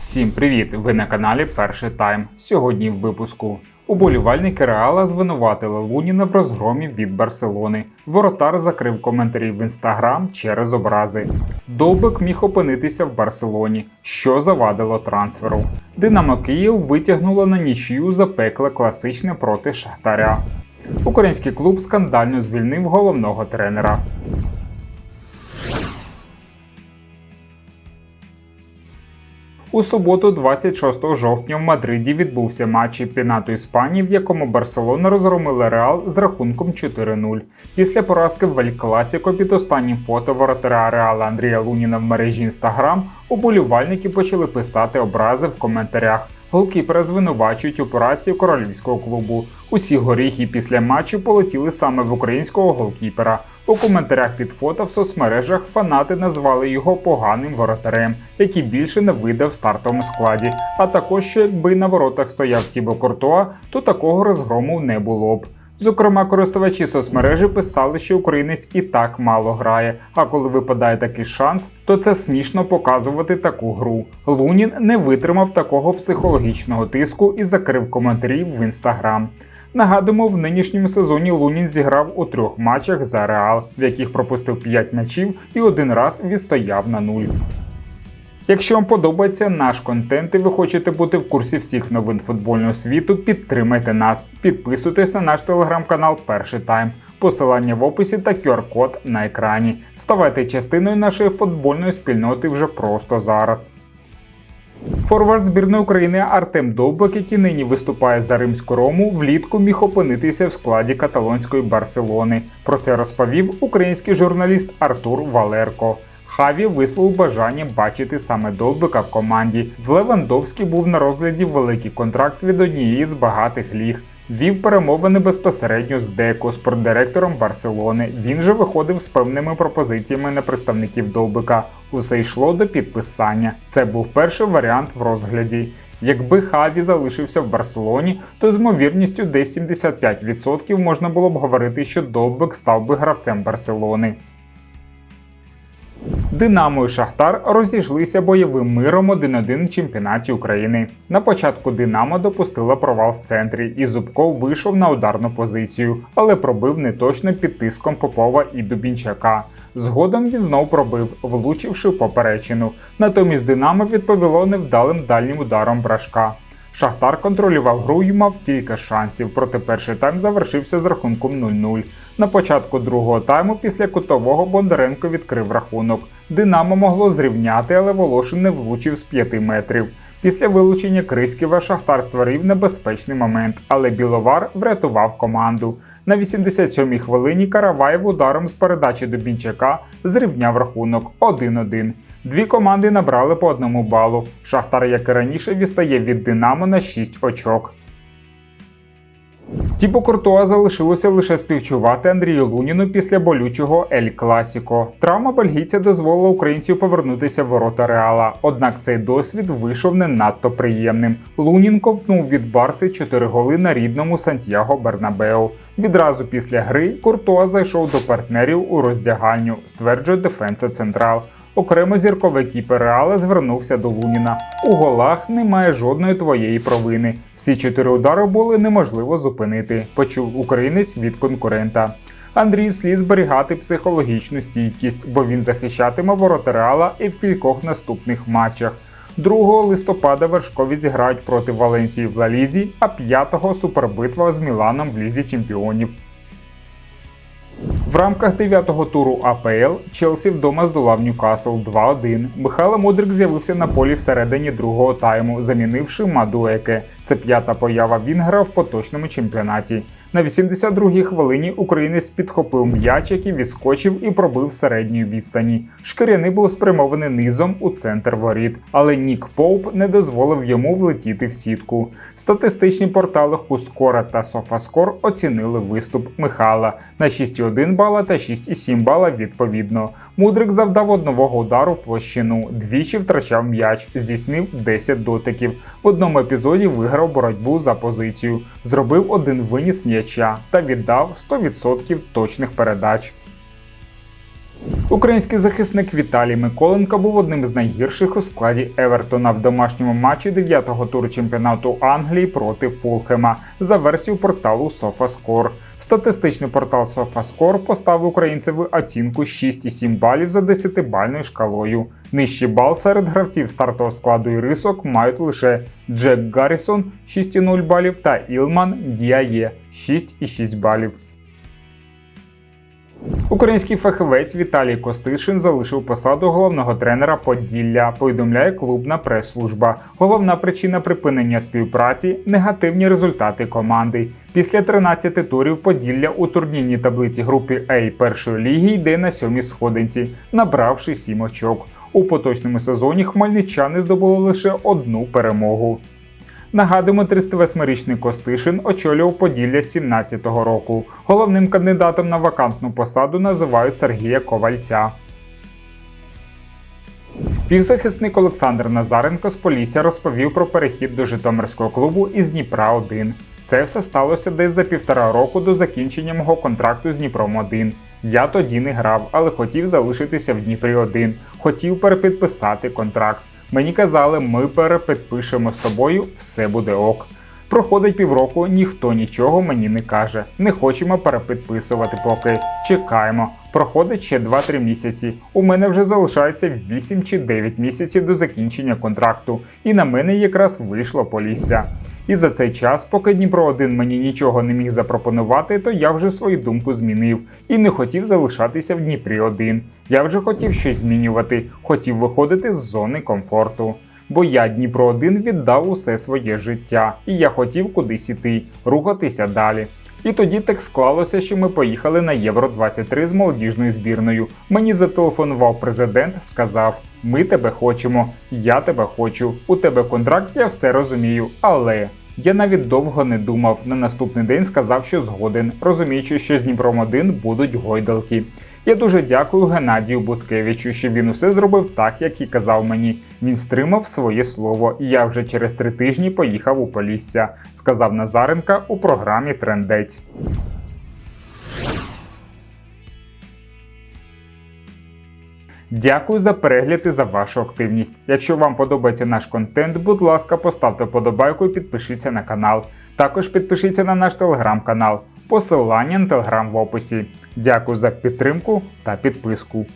Всім привіт! Ви на каналі Перший Тайм. Сьогодні в випуску. Уболівальники Реала звинуватили Луніна в розгромі від Барселони. Воротар закрив коментарі в інстаграм через образи. Довбик міг опинитися в Барселоні, що завадило трансферу. Динамо Київ витягнуло на нічию запекле класичне проти Шахтаря. Український клуб скандально звільнив головного тренера. У суботу, 26 жовтня, в Мадриді відбувся матч чемпіонату Іспанії, в якому Барселона розгромила Реал з рахунком 4-0. Після поразки в Ель Класіко під останнім фото воротаря Реала Андрія Луніна в мережі Інстаграм уболівальники почали писати образи в коментарях. Голкіпера звинувачують у поразці королівського клубу. Усі горіхи після матчу полетіли саме в українського голкіпера. У коментарях під фото в соцмережах фанати назвали його поганим воротарем, який більше не вийде в стартовому складі. А також, що якби на воротах стояв Тібо Куртуа, то такого розгрому не було б. Зокрема, користувачі соцмережі писали, що українець і так мало грає. А коли випадає такий шанс, то це смішно показувати таку гру. Лунін не витримав такого психологічного тиску і закрив коментарі в інстаграм. Нагадуємо, в нинішньому сезоні Лунін зіграв у трьох матчах за Реал, в яких пропустив 5 м'ячів і один раз відстояв на нуль. Якщо вам подобається наш контент і ви хочете бути в курсі всіх новин футбольного світу, підтримайте нас, підписуйтесь на наш телеграм-канал Перший Тайм. Посилання в описі та QR-код на екрані. Ставайте частиною нашої футбольної спільноти вже просто зараз. Форвард збірної України Артем Довбик, який нині виступає за римську рому, влітку міг опинитися в складі каталонської Барселони. Про це розповів український журналіст Артур Валерко. Хаві висловив бажання бачити саме Довбика в команді. В Левандовській був на розгляді великий контракт від однієї з багатих ліг. Вів перемовини безпосередньо з Деко, спортдиректором Барселони. Він же виходив з певними пропозиціями на представників Довбика. Усе йшло до підписання. Це був перший варіант в розгляді. Якби Хаві залишився в Барселоні, то з ймовірністю десь 75% можна було б говорити, що Довбик став би гравцем Барселони. Динамо і Шахтар розійшлися бойовим миром 1-1 в чемпіонаті України. На початку Динамо допустила провал в центрі, і Зубков вийшов на ударну позицію, але пробив неточно під тиском Попова і Дубінчака. Згодом він знов пробив, влучивши в поперечину. Натомість Динамо відповіло невдалим дальнім ударом брашка. Шахтар контролював гру і мав кілька шансів, проте перший тайм завершився з рахунком 0-0. На початку другого тайму після кутового Бондаренко відкрив рахунок. Динамо могло зрівняти, але Волошин не влучив з 5 метрів. Після вилучення Криськіва Шахтар створив небезпечний момент, але Біловар врятував команду. На 87-й хвилині Караваєв ударом з передачі до Бінчака зрівняв рахунок 1-1. Дві команди набрали по одному балу. Шахтар, як і раніше, відстає від Динамо на 6 очок. Тіпо Куртуа залишилося лише співчувати Андрію Луніну після болючого Ель Класіко. Травма бельгійця дозволила українцю повернутися в ворота Реала. Однак цей досвід вийшов не надто приємним. Лунін ковтнув від Барси 4 голи на рідному Сантьяго Бернабеу. Відразу після гри Куртуа зайшов до партнерів у роздягальню, стверджує Дефенса Централ. Окремо зірковий кіпер Реала звернувся до Луніна. У голах немає жодної твоєї провини. Всі чотири удари були неможливо зупинити. Почув українець від конкурента. Андрію слід зберігати психологічну стійкість, бо він захищатиме ворота Реала і в кількох наступних матчах. 2 листопада вершкові зіграють проти Валенсії в Лалізі, а 5-го супербитва з Міланом в Лізі Чемпіонів. В рамках 9-го туру АПЛ Челсі вдома здолав Ньюкасл 2-1. Михайло Мудрик з'явився на полі всередині другого тайму, замінивши Мадуеке. Це п'ята поява Вінгера в поточному чемпіонаті. На 82-й хвилині українець підхопив м'яч, який відскочив і пробив середньої відстані. Шкіряний був спрямований низом у центр воріт, але Нік Поуп не дозволив йому влетіти в сітку. Статистичні портали Хускора та Софаскор оцінили виступ Михайла на 6,1 бала та 6,7 бала відповідно. Мудрик завдав одного удару в площину, двічі втрачав м'яч, здійснив 10 дотиків. В одному епізоді виграв боротьбу за позицію, зробив один виніс м'яча та віддав 100% точних передач. Український захисник Віталій Миколенко був одним з найгірших у складі Евертона в домашньому матчі 9-го туру чемпіонату Англії проти Фулхема за версією порталу SofaScore. Статистичний портал SofaScore поставив українцеві оцінку 6,7 балів за 10-бальною шкалою. Нижчий бал серед гравців стартового складу і рисок мають лише Джек Гаррісон 6,0 балів та Ілман Діає 6,6 балів. Український фахівець Віталій Костишин залишив посаду головного тренера Поділля. Повідомляє клубна прес-служба. Головна причина припинення співпраці негативні результати команди. Після 13 турів Поділля у турнірній таблиці групи А першої ліги йде на сьомій сходинці, набравши 7 очок. У поточному сезоні хмельничани здобули лише одну перемогу. Нагадуємо, 38-річний Костишин очолював Поділля з 17-го року. Головним кандидатом на вакантну посаду називають Сергія Ковальця. Півзахисник Олександр Назаренко з Полісся розповів про перехід до Житомирського клубу із Дніпра 1. Це все сталося десь за півтора року до закінчення мого контракту з Дніпром 1. Я тоді не грав, але хотів залишитися в Дніпрі 1. Хотів перепідписати контракт. Мені казали, ми перепідпишемо з тобою, все буде ок. Проходить півроку, ніхто нічого мені не каже. Не хочемо перепідписувати поки. Чекаємо. Проходить ще 2-3 місяці. У мене вже залишається 8 чи 9 місяців до закінчення контракту, і на мене якраз вийшло полісся. І за цей час, поки Дніпро 1 мені нічого не міг запропонувати, то я вже свою думку змінив і не хотів залишатися в Дніпрі 1. Я вже хотів щось змінювати, хотів виходити з зони комфорту. Бо я Дніпро 1 віддав усе своє життя, і я хотів кудись іти, рухатися далі. І тоді так склалося, що ми поїхали на Євро 23 з молодіжною збірною. Мені зателефонував президент, сказав: Ми тебе хочемо, я тебе хочу. У тебе контракт, я все розумію, але. Я навіть довго не думав. На наступний день сказав, що згоден, розуміючи, що з Дніпром 1 будуть гойдалки. Я дуже дякую Геннадію Буткевичу, що він усе зробив так, як і казав мені. Він стримав своє слово, і я вже через три тижні поїхав у Полісся, сказав Назаренка у програмі Трендець. Дякую за перегляд і за вашу активність. Якщо вам подобається наш контент, будь ласка, поставте вподобайку і підпишіться на канал. Також підпишіться на наш телеграм-канал. Посилання на телеграм в описі. Дякую за підтримку та підписку.